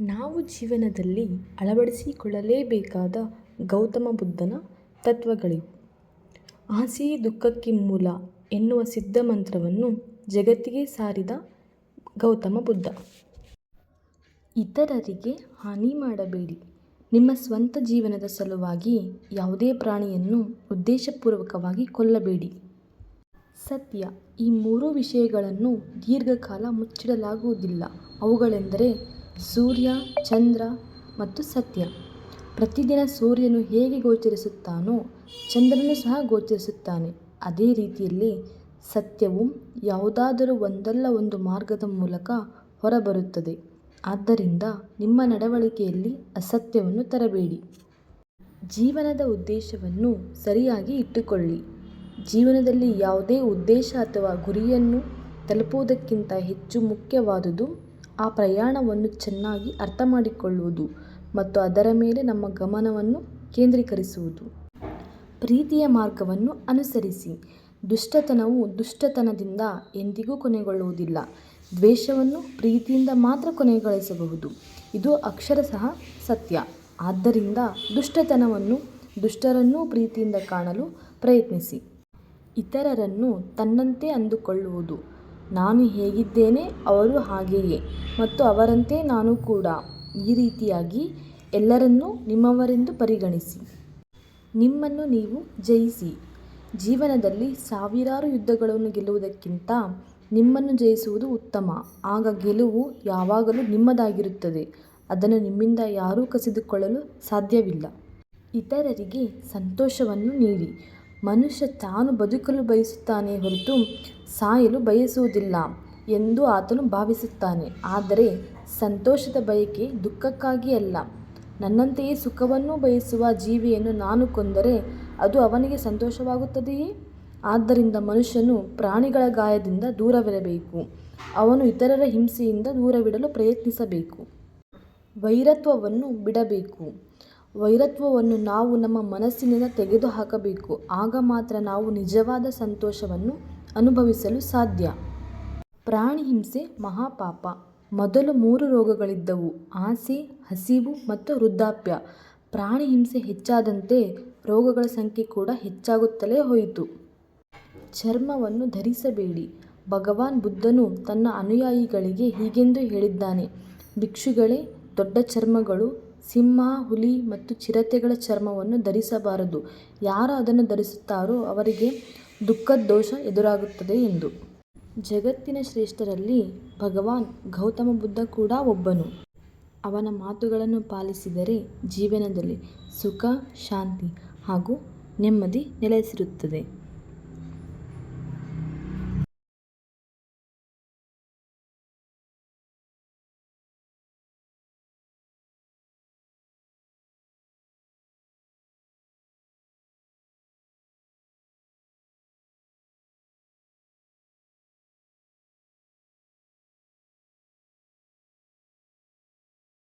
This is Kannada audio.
ನಾವು ಜೀವನದಲ್ಲಿ ಅಳವಡಿಸಿಕೊಳ್ಳಲೇಬೇಕಾದ ಗೌತಮ ಬುದ್ಧನ ತತ್ವಗಳಿವು. ಆಸೆಯೇ ದುಃಖಕ್ಕೆ ಮೂಲ ಎನ್ನುವ ಸಿದ್ಧಮಂತ್ರವನ್ನು ಜಗತ್ತಿಗೆ ಸಾರಿದ ಗೌತಮ ಬುದ್ಧ. ಇತರರಿಗೆ ಹಾನಿ ಮಾಡಬೇಡಿ. ನಿಮ್ಮ ಸ್ವಂತ ಜೀವನದ ಸಲುವಾಗಿ ಯಾವುದೇ ಪ್ರಾಣಿಯನ್ನು ಉದ್ದೇಶಪೂರ್ವಕವಾಗಿ ಕೊಲ್ಲಬೇಡಿ. ಸತ್ಯ, ಈ ಮೂರು ವಿಷಯಗಳನ್ನು ದೀರ್ಘಕಾಲ ಮುಚ್ಚಿಡಲಾಗುವುದಿಲ್ಲ. ಅವುಗಳೆಂದರೆ ಸೂರ್ಯ, ಚಂದ್ರ ಮತ್ತು ಸತ್ಯ. ಪ್ರತಿದಿನ ಸೂರ್ಯನು ಹೇಗೆ ಗೋಚರಿಸುತ್ತಾನೋ ಚಂದ್ರನು ಸಹ ಗೋಚರಿಸುತ್ತಾನೆ. ಅದೇ ರೀತಿಯಲ್ಲಿ ಸತ್ಯವು ಯಾವುದಾದರೂ ಒಂದಲ್ಲ ಒಂದು ಮಾರ್ಗದ ಮೂಲಕ ಹೊರಬರುತ್ತದೆ. ಆದ್ದರಿಂದ ನಿಮ್ಮ ನಡವಳಿಕೆಯಲ್ಲಿ ಅಸತ್ಯವನ್ನು ತರಬೇಡಿ. ಜೀವನದ ಉದ್ದೇಶವನ್ನು ಸರಿಯಾಗಿ ಇಟ್ಟುಕೊಳ್ಳಿ. ಜೀವನದಲ್ಲಿ ಯಾವುದೇ ಉದ್ದೇಶ ಅಥವಾ ಗುರಿಯನ್ನು ತಲುಪುವುದಕ್ಕಿಂತ ಹೆಚ್ಚು ಮುಖ್ಯವಾದುದು ಆ ಪ್ರಯಾಣವನ್ನು ಚೆನ್ನಾಗಿ ಅರ್ಥ ಮಾಡಿಕೊಳ್ಳುವುದು ಮತ್ತು ಅದರ ಮೇಲೆ ನಮ್ಮ ಗಮನವನ್ನು ಕೇಂದ್ರೀಕರಿಸುವುದು. ಪ್ರೀತಿಯ ಮಾರ್ಗವನ್ನು ಅನುಸರಿಸಿ. ದುಷ್ಟತನವು ದುಷ್ಟತನದಿಂದ ಎಂದಿಗೂ ಕೊನೆಗೊಳ್ಳುವುದಿಲ್ಲ. ದ್ವೇಷವನ್ನು ಪ್ರೀತಿಯಿಂದ ಮಾತ್ರ ಕೊನೆಗೊಳಿಸಬಹುದು. ಇದು ಅಕ್ಷರಶಃ ಸತ್ಯ. ಆದ್ದರಿಂದ ದುಷ್ಟತನವನ್ನು ದುಷ್ಟರನ್ನೂ ಪ್ರೀತಿಯಿಂದ ಕಾಣಲು ಪ್ರಯತ್ನಿಸಿ. ಇತರರನ್ನು ತನ್ನಂತೆ ಅಂದುಕೊಳ್ಳುವುದು. ನಾನು ಹೇಗಿದ್ದೇನೆ ಅವರು ಹಾಗೆಯೇ, ಮತ್ತು ಅವರಂತೆ ನಾನು ಕೂಡ. ಈ ರೀತಿಯಾಗಿ ಎಲ್ಲರನ್ನೂ ನಿಮ್ಮವರೆಂದು ಪರಿಗಣಿಸಿ. ನಿಮ್ಮನ್ನು ನೀವು ಜಯಿಸಿ. ಜೀವನದಲ್ಲಿ ಸಾವಿರಾರು ಯುದ್ಧಗಳನ್ನು ಗೆಲ್ಲುವುದಕ್ಕಿಂತ ನಿಮ್ಮನ್ನು ಜಯಿಸುವುದು ಉತ್ತಮ. ಆಗ ಗೆಲುವು ಯಾವಾಗಲೂ ನಿಮ್ಮದಾಗಿರುತ್ತದೆ. ಅದನ್ನು ನಿಮ್ಮಿಂದ ಯಾರೂ ಕಸಿದುಕೊಳ್ಳಲು ಸಾಧ್ಯವಿಲ್ಲ. ಇತರರಿಗೆ ಸಂತೋಷವನ್ನು ನೀಡಿ. ಮನುಷ್ಯ ತಾನು ಬದುಕಲು ಬಯಸುತ್ತಾನೆ ಹೊರತು ಸಾಯಲು ಬಯಸುವುದಿಲ್ಲ ಎಂದು ಆತನು ಭಾವಿಸುತ್ತಾನೆ. ಆದರೆ ಸಂತೋಷದ ಬಯಕೆ ದುಃಖಕ್ಕಾಗಿ ಅಲ್ಲ. ನನ್ನಂತೆಯೇ ಸುಖವನ್ನು ಬಯಸುವ ಜೀವಿಯನ್ನು ನಾನು ಕೊಂದರೆ ಅದು ಅವನಿಗೆ ಸಂತೋಷವಾಗುತ್ತದೆಯೇ? ಆದ್ದರಿಂದ ಮನುಷ್ಯನು ಪ್ರಾಣಿಗಳ ಗಾಯದಿಂದ ದೂರವಿರಬೇಕು. ಅವನು ಇತರರ ಹಿಂಸೆಯಿಂದ ದೂರವಿಡಲು ಪ್ರಯತ್ನಿಸಬೇಕು. ವೈರತ್ವವನ್ನು ಬಿಡಬೇಕು. ವೈರತ್ವವನ್ನು ನಾವು ನಮ್ಮ ಮನಸ್ಸಿನಿಂದ ತೆಗೆದುಹಾಕಬೇಕು. ಆಗ ಮಾತ್ರ ನಾವು ನಿಜವಾದ ಸಂತೋಷವನ್ನು ಅನುಭವಿಸಲು ಸಾಧ್ಯ. ಪ್ರಾಣಿ ಹಿಂಸೆ, ಮಹಾಪಾಪ. ಮೊದಲು ಮೂರು ರೋಗಗಳಿದ್ದವು. ಆಸೆ, ಹಸಿವು ಮತ್ತು ವೃದ್ಧಾಪ್ಯ. ಪ್ರಾಣಿ ಹಿಂಸೆ ಹೆಚ್ಚಾದಂತೆ ರೋಗಗಳ ಸಂಖ್ಯೆ ಕೂಡ ಹೆಚ್ಚಾಗುತ್ತಲೇ ಹೋಯಿತು. ಚರ್ಮವನ್ನು ಧರಿಸಬೇಡಿ. ಭಗವಾನ್ ಬುದ್ಧನು ತನ್ನ ಅನುಯಾಯಿಗಳಿಗೆ ಹೀಗೆಂದು ಹೇಳಿದ್ದಾನೆ. ಭಿಕ್ಷುಗಳೇ, ದೊಡ್ಡ ಚರ್ಮಗಳು ಸಿಂಹ, ಹುಲಿ ಮತ್ತು ಚಿರತೆಗಳ ಚರ್ಮವನ್ನು ಧರಿಸಬಾರದು. ಯಾರು ಅದನ್ನು ಧರಿಸುತ್ತಾರೋ ಅವರಿಗೆ ದುಃಖದ ದೋಷ ಎದುರಾಗುತ್ತದೆ ಎಂದು. ಜಗತ್ತಿನ ಶ್ರೇಷ್ಠರಲ್ಲಿ ಭಗವಾನ್ ಗೌತಮ ಬುದ್ಧ ಕೂಡ ಒಬ್ಬನು. ಅವನ ಮಾತುಗಳನ್ನು ಪಾಲಿಸಿದರೆ ಜೀವನದಲ್ಲಿ ಸುಖ, ಶಾಂತಿ ಹಾಗೂ ನೆಮ್ಮದಿ ನೆಲೆಸಿರುತ್ತದೆ.